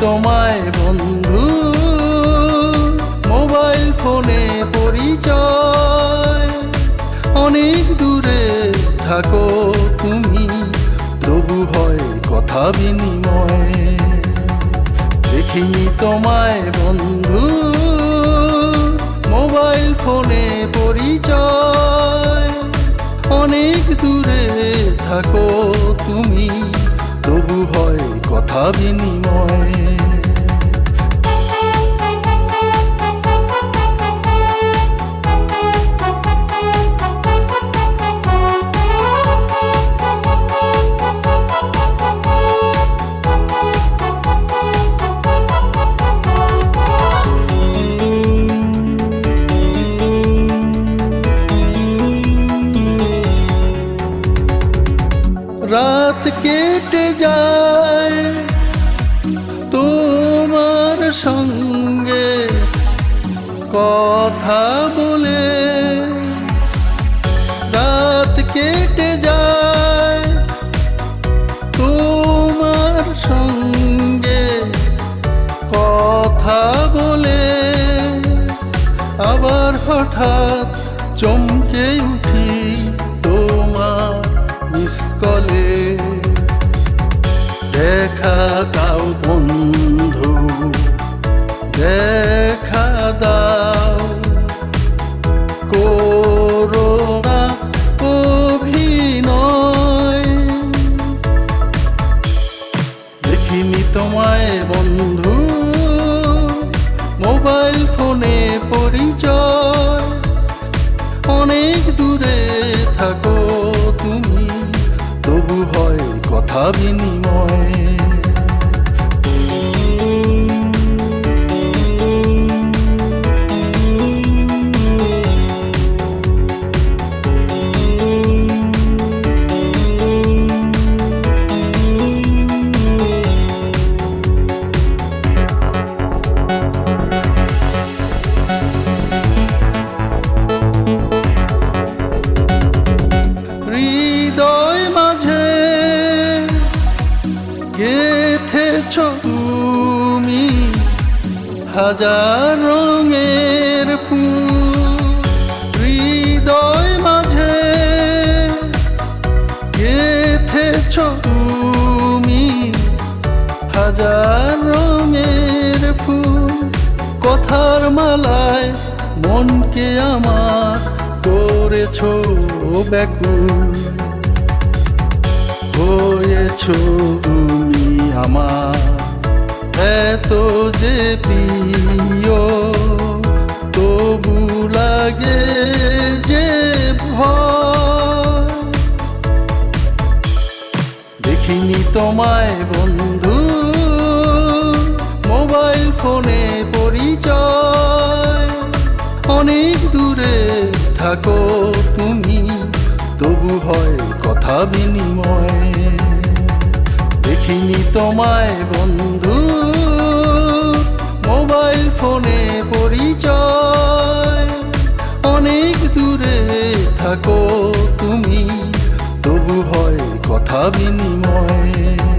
তোমায় বন্ধু। মোবাইল ফোনে পরিচয়। অনেক দূরে থাকো তুমি, তবু হয় কথা বিনিময়। দেখি তোমায় বন্ধু, মোবাইল ফোনে পরিচয়। অনেক দূরে থাকো তুমি কথা বিনিময়। রাত কেটে যায়। সঙ্গে কথা বলে। রাত কেটে যায় তোমার সঙ্গে কথা বলে। আবার হঠাৎ চমকে দেখিনি তোমায় বন্ধু মোবাইল ফোনে গেথেছ তুমি হাজার রঙের ফুল হৃদয় মাঝে গেথেছ। তুমি হাজার রঙের ফুল কথার মালায় মনকে আমার করেছ ব্যাকুল। হয়েছ তুমি আমার। এত যে প্রিয়, তবু লাগে যে ভয়। দেখিনি তোমায় বন্ধু, মোবাইল ফোনে পরিচয়। অনেক দূরে থাকো তুমি। তবু হয় কথা বিনিময়। দেখিনি তোমায় বন্ধু, মোবাইল ফোনে পরিচয়। অনেক দূরে থাকো তুমি, তবু হয় কথা বিনিময়।